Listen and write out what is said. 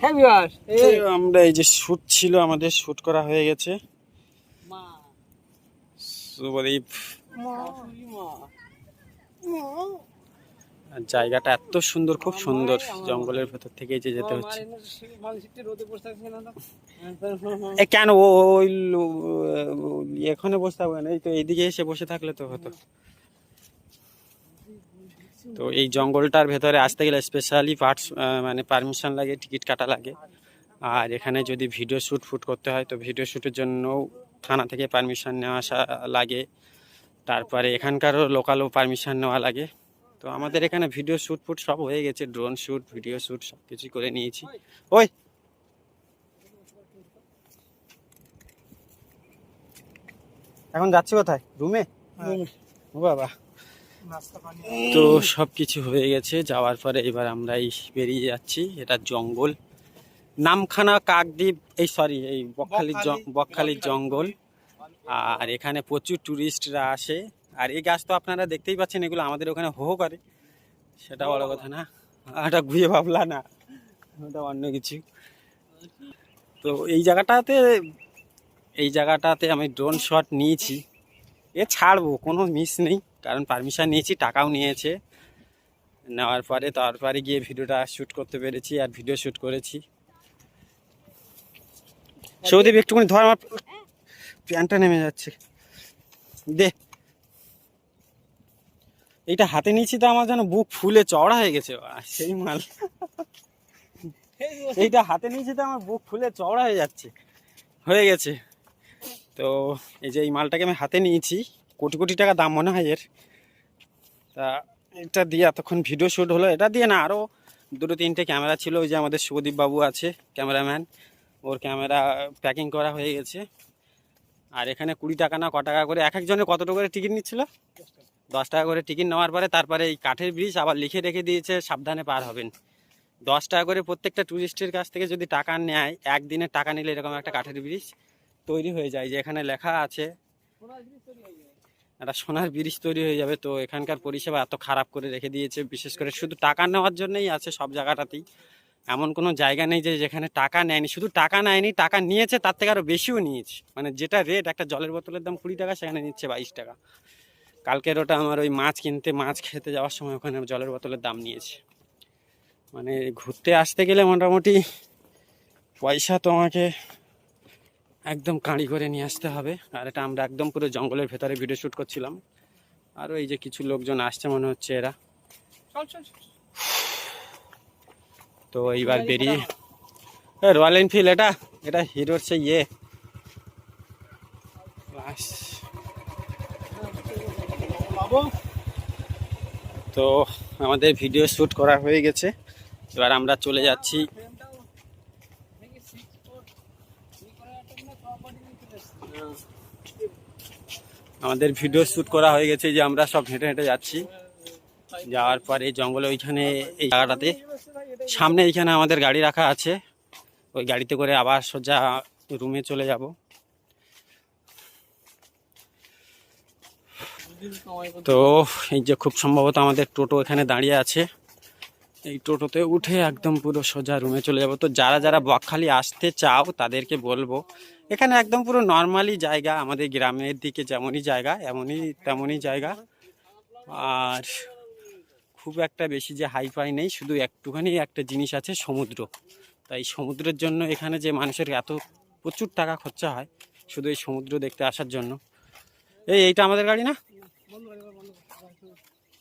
হ্যাঁ আমরা এই যে শুট ছিল আমাদের শুট করা হয়ে গেছে জায়গাটা এত সুন্দর খুব সুন্দর জঙ্গলের ভেতর থেকে যে যেতে হচ্ছে কেন ওই এখানে বসে থাকবে না এই তো এইদিকে এসে বসে থাকলে তো হতো তো এই জঙ্গলটার ভেতরে আসতে গেলে স্পেশালি পার্টস মানে পারমিশন লাগে টিকিট কাটা লাগে। আর এখানে যদি ভিডিও শ্যুট ফুট করতে হয় তো ভিডিও শ্যুটের জন্য থানা থেকে পারমিশন নেওয়া আসা লাগে। তারপরে এখানকারও লোকালও পারমিশন নেওয়া লাগে। তো আমাদের এখানে ভিডিও শ্যুট ফুট সব হয়ে গেছে ড্রোন শ্যুট ভিডিও শ্যুট সব কিছু করে নিয়েছি। ওই! এখন যাচ্ছি কোথায়? রুমে ও বাবা! তো সব কিছু হয়ে গেছে যাওয়ার পরে এবার আমরা এই বেরিয়ে যাচ্ছি এটা জঙ্গল। নামখানা কাকদ্বীপ এই সরি এই বকখালির বকখালির জঙ্গল। আর এখানে প্রচুর টুরিস্টরা আসে। আর এই গাছ তো আপনারা দেখতেই পাচ্ছেন এগুলো আমাদের ওখানে হো হো করে। সেটা বড় কথা না এটা ঘুরে ভাবলা না ওটা অন্য কিছু। তো এই জায়গাটাতে এই জায়গাটাতে আমি ড্রোন শট নিয়েছি। এ ছাড়বো, কোনো মিস নেই। কারণ পারমিশন নিয়েছি, টাকাও নিয়েছে। নেওয়ার পরে তারপরে গিয়ে ভিডিওটা শ্যুট করতে পেরেছি আর ভিডিও শ্যুট করেছি। সৌদীপ একটুখানি ধর আমার প্যান্টটা নেমে যাচ্ছে। দে। এইটা হাতে নিয়েছি তো আমার যেন বুক ফুলে চওড়া হয়ে গেছে। সেই মাল। এইটা হাতে নিয়েছি তো আমার বুক ফুলে চওড়া হয়ে যাচ্ছে। হয়ে গেছে। তো এই যে এই মালটাকে আমি হাতে নিয়েছি, কোটি কোটি টাকা দাম মনে হয় এর। তা এটা দিয়ে এতক্ষণ ভিডিও শ্যুট হলো, এটা দিয়ে না আরও দুটো তিনটে ক্যামেরা ছিল, ওই যে আমাদের শুভদীপ বাবু আছে, ক্যামেরাম্যান, ওর ক্যামেরা প্যাকিং করা হয়ে গেছে। আর এখানে কুড়ি টাকা না ক টাকা করে, এক একজনের কত টাকা করে টিকিট নিচ্ছিল? দশ টাকা করে টিকিট নেওয়ার পরে তারপরে এই কাঠের ব্রিজ আবার লিখে রেখে দিয়েছে, সাবধানে পার হবেন। দশ টাকা করে প্রত্যেকটা ট্যুরিস্টের কাছ থেকে যদি টাকা নেয়, একদিনের টাকা নিলে এরকম একটা কাঠের ব্রিজ। তৈরি হয়ে যায়, যে এখানে লেখা আছে, একটা সোনার ব্রিজ তৈরি হয়ে যাবে। তো এখানকার পরিষেবা এত খারাপ করে রেখে দিয়েছে, বিশেষ করে শুধু টাকা নেওয়ার জন্যই আছে সব জায়গাটাতেই। এমন কোনো জায়গা নেই যে যেখানে টাকা নেয়নি। শুধু টাকা নেয়নি, টাকা নিয়েছে, তার থেকে আরও বেশিও নিয়েছে। মানে যেটা রেট একটা জলের বোতলের দাম কুড়ি টাকা, সেখানে নিচ্ছে বাইশ টাকা। কালকের ওটা আমার ওই মাছ কিনতে, মাছ খেতে যাওয়ার সময় ওখানে জলের বোতলের দাম নিয়েছে। মানে ঘুরতে আসতে গেলে মোটামুটি পয়সা তো আমাকে একদম কাঁড়ি করে নিয়ে আসতে হবে। আর এটা আমরা একদম পুরো জঙ্গলের ভেতরে ভিডিও শ্যুট করছিলাম। আরও এই যে কিছু লোকজন আসছে মনে হচ্ছে এরা। চল চল চল। তো এইবার বেরিয়ে রয়্যাল এনফিল্ড এটা? এটা হিরোর সে ইয়ে। তো আমাদের ভিডিও শ্যুট করা হয়ে গেছে। এবার আমরা চলে যাচ্ছি। আমাদের ভিডিও শ্যুট করা হয়ে গেছে যে আমরা সব হেঁটে হেঁটে যাচ্ছি। যাওয়ার পরে জঙ্গলে ওইখানে এই জায়গাটাতে। সামনে এইখানে আমাদের গাড়ি রাখা আছে। ওই গাড়িতে করে আবার সোজা রুমে চলে যাব। তো এই যে খুব সম্ভবত আমাদের টোটো এখানে দাঁড়িয়ে আছে। এই টোটোতে উঠে একদম পুরো সোজা রুমে চলে যাব। তো যারা যারা বকখালি আসতে চাও, তাদেরকে বলব, এখানে একদম পুরো নর্মালি জায়গা, আমাদের গ্রামের দিকে যেমনই জায়গা, এমনই তেমনই জায়গা। আর খুব একটা বেশি যে হাই ফাই নেই, শুধু একটুখানি একটা জিনিস আছে, সমুদ্র। তাই সমুদ্রের জন্য এখানে যে মানুষের এত প্রচুর টাকা খরচা হয়, শুধু এই সমুদ্র দেখতে আসার জন্য। এই, এইটা আমাদের গাড়ি না?